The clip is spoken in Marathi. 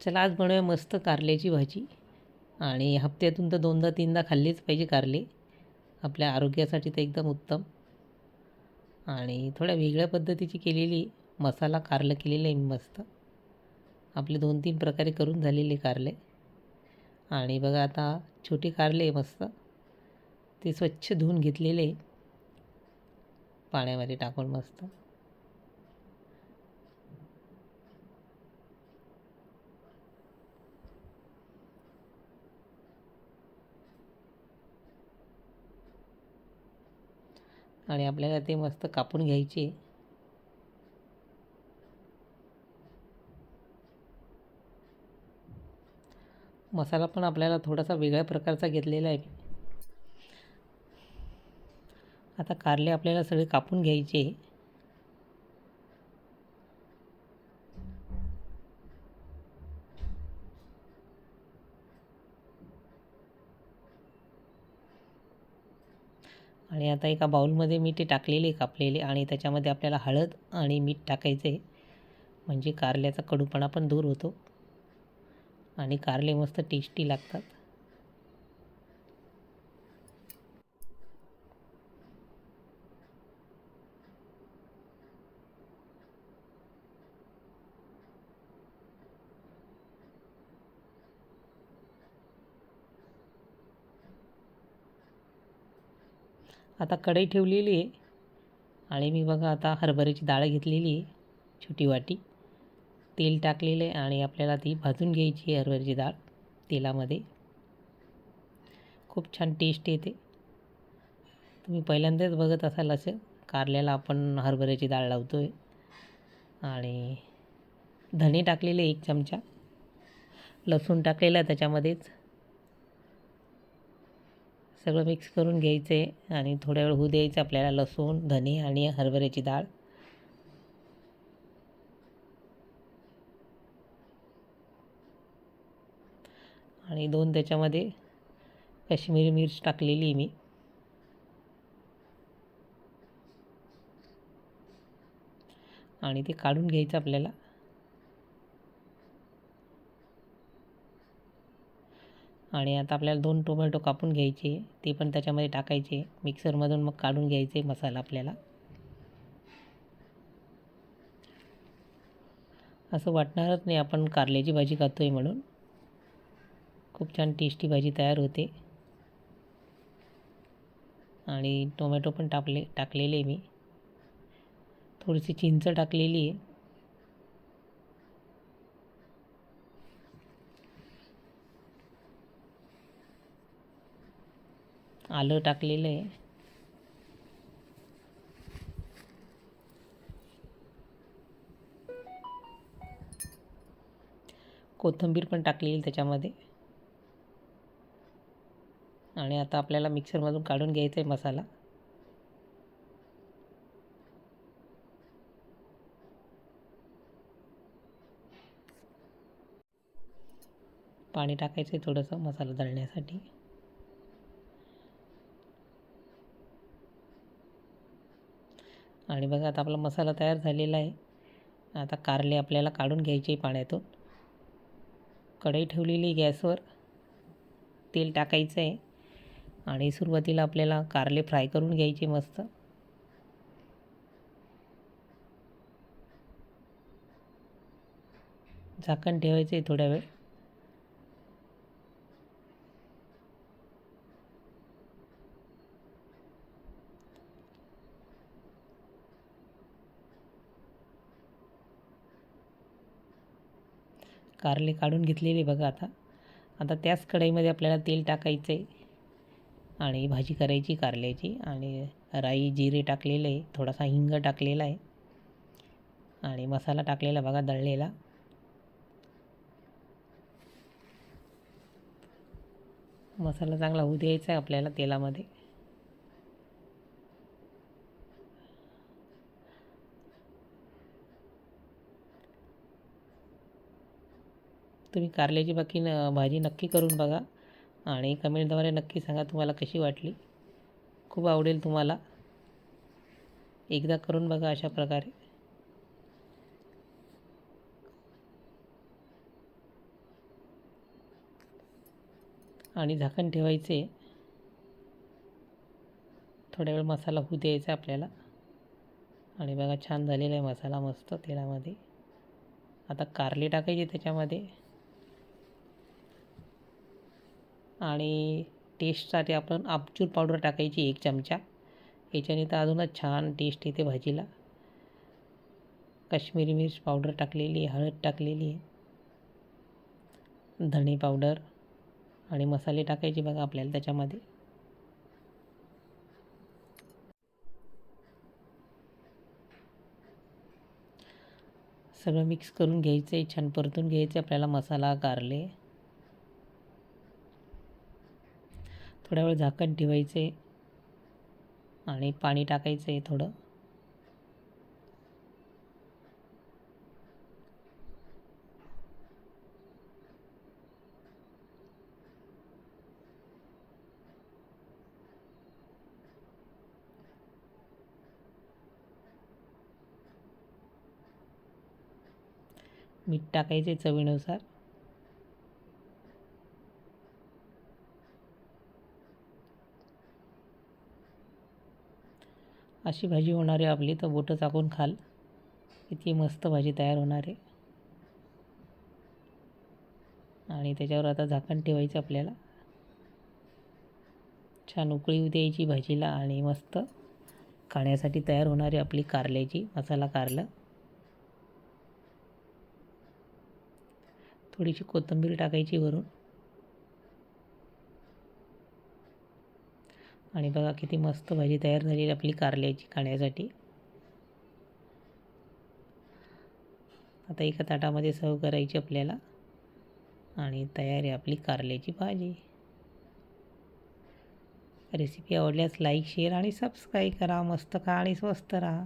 चला आज बनवूया मस्त कारल्याची भाजी. आणि हप्त्यातून तर दोनदा तीनदा खाल्लीच पाहिजे कारले. आपल्या आरोग्यासाठी तर एकदम उत्तम. आणि थोड्या वेगळ्या पद्धतीची केलेली मसाला कारलं केलेलं आहे मी मस्त. आपले दोन तीन प्रकारे करून झालेले कारले. आणि बघा आता छोटे कारले मस्त. ते स्वच्छ धुवून घेतलेले पाण्यामध्ये टाकून मस्त. आणि आपल्याला ते मस्त कापून घ्यायचे. मसाला पण आपल्याला थोडासा वेगळ्या प्रकारचा घेतलेला आहे. आता कारले आपल्याला सगळे कापून घ्यायचे. आणि आता एका बाऊलमध्ये मी ते टाकलेले कापलेले आणि त्याच्यामध्ये आपल्याला हळद आणि मीठ टाकायचं आहे म्हणजे कारल्याचा कडूपणा पण दूर होतो. आणि कारले मस्त टेस्टी लागतात. आता कढई ठेवलेली आहे. आणि मी बघा आता हरभऱ्याची डाळ घेतलेली आहे छोटी वाटी. तेल टाकलेलं आहे आणि आपल्याला ती भाजून घ्यायची आहे हरभऱ्याची डाळ तेलामध्ये. खूप छान टेस्ट येते. तुम्ही पहिल्यांदाच बघत असाल असं कारल्याला आपण हरभऱ्याची डाळ लावतो आहे आणि धने टाकलेले एक चमचा. लसूण टाकलेला आहे त्याच्यामध्येच. सगळं मिक्स करून घ्यायचं आहे आणि थोड्या वेळ होऊ द्यायचं आपल्याला लसूण धने आणि हरभऱ्याची डाळ. आणि दोन त्याच्यामध्ये काश्मीरी मिर्च टाकलेली मी. आणि ते काढून घ्यायचं आपल्याला. आणि आता आपल्याला दोन टोमॅटो कापून घ्यायचे ते पण त्याच्यामध्ये टाकायचे. मिक्सरमधून मग काढून घ्यायचे मसाला आपल्याला. असं वाटणारच नाही आपण कारल्याची भाजी खातो आहे म्हणून. खूप छान टेस्टी भाजी तयार होते. आणि टोमॅटो पण टाकले टाकलेले मी. थोडीशी चिंच टाकलेली आहे. आलं टाकलेलं आहे. कोथिंबीर पण टाकलेली त्याच्यामध्ये. आणि आता आपल्याला मिक्सरमधून काढून घ्यायचा आहे मसाला. पाणी टाकायचं आहे थोडंसं मसाला दळण्यासाठी. आणि बघा आता आपला मसाला तयार झालेला आहे. आता कारले आपल्याला काढून घ्यायचे पाण्यातून. कढई ठेवलेली गॅसवर. तेल टाकायचं आहे. आणि सुरुवातीला आपल्याला कारले फ्राय करून घ्यायचे मस्त. झाकण ठेवायचं आहे थोड्या वेळ. कारले काढून घेतलेले बघा आता. आता त्याच कढईमध्ये आपल्याला तेल टाकायचं आहे. आणि भाजी करायची कारल्याची. आणि राई जिरे टाकलेले आहे. थोडासा हिंग टाकलेला आहे. आणि मसाला टाकलेला बघा दळलेला. मसाला चांगला होऊ द्यायचा आहे आपल्याला तेलामध्ये. तुम्ही कारल्याची बाकी न भाजी नक्की करून बघा. आणि कमेंटद्वारे नक्की सांगा तुम्हाला कशी वाटली. खूप आवडेल तुम्हाला. एकदा करून बघा अशा प्रकारे. आणि झाकण ठेवायचे. थोड्या वेळ मसाला होऊ द्यायचा आपल्याला. आणि बघा छान झालेला आहे मसाला मस्त तेलामध्ये. आता कारले टाकायचे त्याच्यामध्ये. आणि टेस्टसाठी आपण आमचूर पावडर टाकायची एक चमचा. याच्याने तर अजूनच छान टेस्ट येते भाजीला. काश्मीरी मिर्च पावडर टाकलेली आहे हळद टाकलेली आहे. धणे पावडर आणि मसाले टाकायचे बघा आपल्याला त्याच्यामध्ये. सगळं मिक्स करून घ्यायचं आहे छान परतून घ्यायचं आपल्याला मसाला कारले. थोड्या वेळ झाकण ठेवायचे आणि पाणी टाकायचं आहे थोडं. मीठ टाकायचे चवीनुसार. अशी भाजी होणार आहे. आपली तर बोटं चाकून खाल. इतकी मस्त भाजी तयार होणार आहे. आणि त्याच्यावर आता झाकण ठेवायचं आपल्याला. छान उकळी द्यायची भाजीला आणि मस्त खाण्यासाठी तयार होणारी आपली कारल्याची मसाला कारलं. थोडीशी कोथिंबीर टाकायची वरून. आणि बघा किती मस्त भाजी तयार झालेली आपली कारल्याची खाण्यासाठी. आता एका ताटामध्ये सर्व करायची आपल्याला. आणि तयार आहे आपली कारल्याची भाजी. रेसिपी आवडल्यास लाईक शेअर आणि सबस्क्राईब करा. मस्त खा आणि स्वस्त राहा.